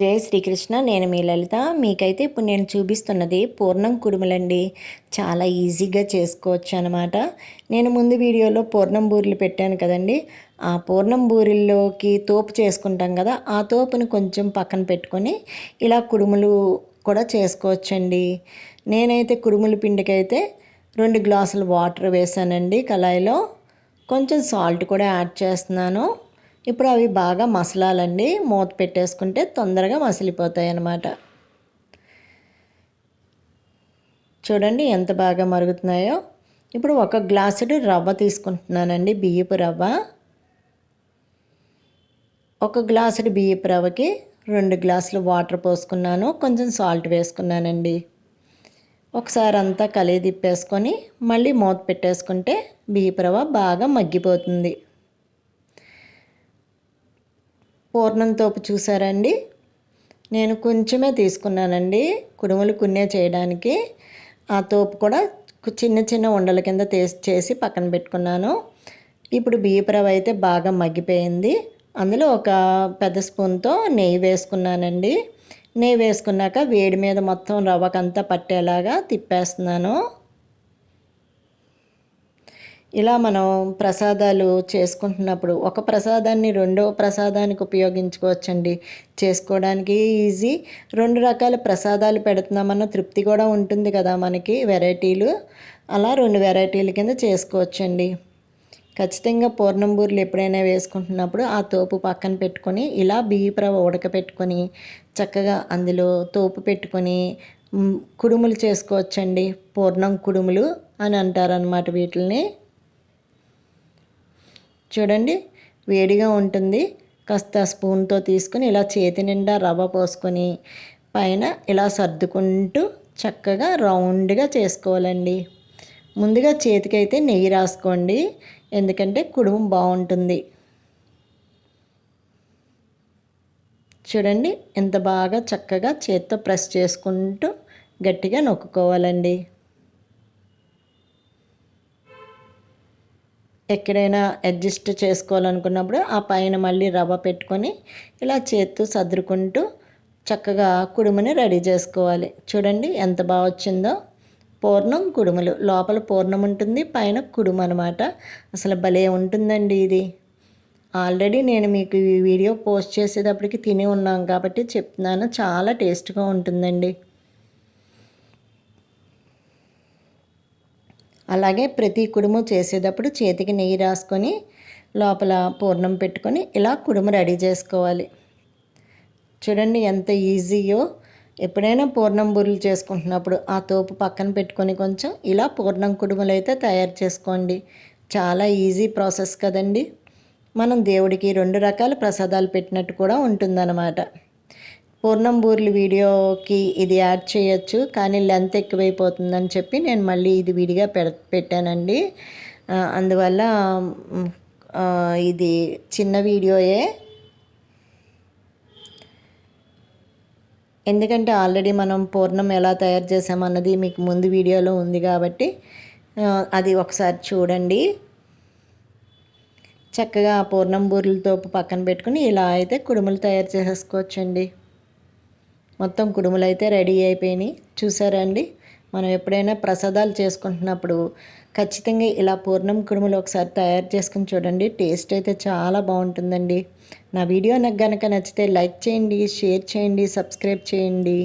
జై శ్రీకృష్ణ నేను మీ లలిత. మీకైతే ఇప్పుడు నేను చూపిస్తున్నది పూర్ణం కుడుములండి. చాలా ఈజీగా చేసుకోవచ్చు అనమాట నేను ముందు వీడియోలో పూర్ణం బూరెలు పెట్టాను కదండి. ఆ పూర్ణం బూరెల్లోకి తోపు చేసుకుంటాం కదా ఆ తోపును కొంచెం పక్కన పెట్టుకొని ఇలా కుడుములు కూడా చేసుకోవచ్చండి. నేనైతే కుడుముల పిండికైతే రెండు గ్లాసులు వాటర్ వేసానండి కళాయిలో. కొంచెం సాల్ట్ కూడా యాడ్ చేస్తున్నాను. ఇప్పుడు అవి బాగా మసలాలండి. మూత పెట్టేసుకుంటే తొందరగా మసిలిపోతాయి అన్నమాట చూడండి ఎంత బాగా మరుగుతున్నాయో. ఇప్పుడు ఒక గ్లాసుడు రవ్వ తీసుకుంటున్నానండి బియ్యపు రవ్వ. ఒక గ్లాసుడు బియ్యపు రవ్వకి రెండు గ్లాసులు వాటర్ పోసుకున్నాను కొంచెం సాల్ట్ వేసుకున్నానండి. ఒకసారి అంతా కలిగి తిప్పేసుకొని మళ్ళీ మూత పెట్టేసుకుంటే బియ్యపు రవ్వ బాగా మగ్గిపోతుంది. పూర్ణం తోపు చూసారండి? నేను కొంచెమే తీసుకున్నానండి కుడుములు కున్నే చేయడానికి. ఆ తోపు కూడా చిన్న చిన్న ఉండల కింద చేసి పక్కన పెట్టుకున్నాను. ఇప్పుడు బియ్యపు రవ్వ అయితే బాగా మగ్గిపోయింది. అందులో ఒక పెద్ద స్పూన్తో నెయ్యి వేసుకున్నానండి. నెయ్యి వేసుకున్నాక వేడి మీద మొత్తం రవ్వకంతా పట్టేలాగా తిప్పేస్తున్నాను. ఇలా మనం ప్రసాదాలు చేసుకుంటున్నప్పుడు ఒక ప్రసాదాన్ని రెండవ ప్రసాదానికి ఉపయోగించుకోవచ్చండి. చేసుకోవడానికి ఈజీ. రెండు రకాల ప్రసాదాలు పెడుతున్నామన్న తృప్తి కూడా ఉంటుంది కదా మనకి. వెరైటీలు అలా రెండు వెరైటీల కింద చేసుకోవచ్చండి. ఖచ్చితంగా పూర్ణం బూరెలు ఎప్పుడైనా వేసుకుంటున్నప్పుడు ఆ తోపు పక్కన పెట్టుకొని ఇలా బియ్యప్రవ ఉడకపెట్టుకొని చక్కగా అందులో తోపు పెట్టుకొని కుడుములు చేసుకోవచ్చండి. పూర్ణం కుడుములు అని అంటారనమాట వీటిని చూడండి వేడిగా ఉంటుంది. కాస్త స్పూన్తో తీసుకొని ఇలా చేతి నిండా రవ్వ పోసుకొని పైన ఇలా సర్దుకుంటూ చక్కగా రౌండ్గా చేసుకోవాలండి. ముందుగా చేతికైతే నెయ్యి రాసుకోండి ఎందుకంటే కుడుము బాగుంటుంది. చూడండి ఎంత బాగా చక్కగా చేత్తో ప్రెస్ చేసుకుంటూ గట్టిగా నొక్కుకోవాలండి. ఎక్కడైనా అడ్జస్ట్ చేసుకోవాలనుకున్నప్పుడు ఆ పైన మళ్ళీ రవ్వ పెట్టుకొని ఇలా చేత్తు సర్దుకుంటూ చక్కగా కుడుముని రెడీ చేసుకోవాలి. చూడండి ఎంత బాగా వచ్చిందో. పూర్ణం కుడుములు. లోపల పూర్ణం ఉంటుంది పైన కుడుము అనమాట అసలు భలే ఉంటుందండి ఇది. ఆల్రెడీ నేను మీకు ఈ వీడియో పోస్ట్ చేసేటప్పటికి తిని ఉన్నాం కాబట్టి చెప్తున్నాను. చాలా టేస్ట్గా ఉంటుందండి. అలాగే ప్రతి కుడుము చేసేటప్పుడు చేతికి నెయ్యి రాసుకొని లోపల పూర్ణం పెట్టుకొని ఇలా కుడుము రెడీ చేసుకోవాలి. చూడండి ఎంత ఈజీయో. ఎప్పుడైనా పూర్ణం బూరెలు చేసుకుంటున్నప్పుడు ఆ తోపు పక్కన పెట్టుకొని కొంచెం ఇలా పూర్ణం కుడుములు అయితే తయారు చేసుకోండి. చాలా ఈజీ ప్రాసెస్ కదండి. మనం దేవుడికి రెండు రకాల ప్రసాదాలు పెట్టినట్టు కూడా ఉంటుందన్నమాట. పూర్ణంబూర్లు వీడియోకి ఇది యాడ్ చేయొచ్చు కానీ లెంత్ ఎక్కువైపోతుందని చెప్పి నేను మళ్ళీ ఇది విడిగా పెట్టానండి. అందువల్ల ఇది చిన్న వీడియోయే. ఎందుకంటే ఆల్రెడీ మనం పూర్ణం ఎలా తయారు చేసామన్నది మీకు ముందు వీడియోలో ఉంది కాబట్టి అది ఒకసారి చూడండి. చక్కగా పూర్ణం బూరెలతో పక్కన పెట్టుకుని ఇలా అయితే కుడుములు తయారు చేసేసుకోవచ్చండి. మొత్తం కుడుములు అయితే రెడీ అయిపోయినాయి. చూసారండి మనం ఎప్పుడైనా ప్రసాదాలు చేసుకుంటున్నప్పుడు ఖచ్చితంగా ఇలా పూర్ణం కుడుములు ఒకసారి తయారు చేసుకుని చూడండి. టేస్ట్ అయితే చాలా బాగుంటుందండి. నా వీడియో నాకు కనుక నచ్చితే లైక్ చేయండి షేర్ చేయండి సబ్స్క్రైబ్ చేయండి.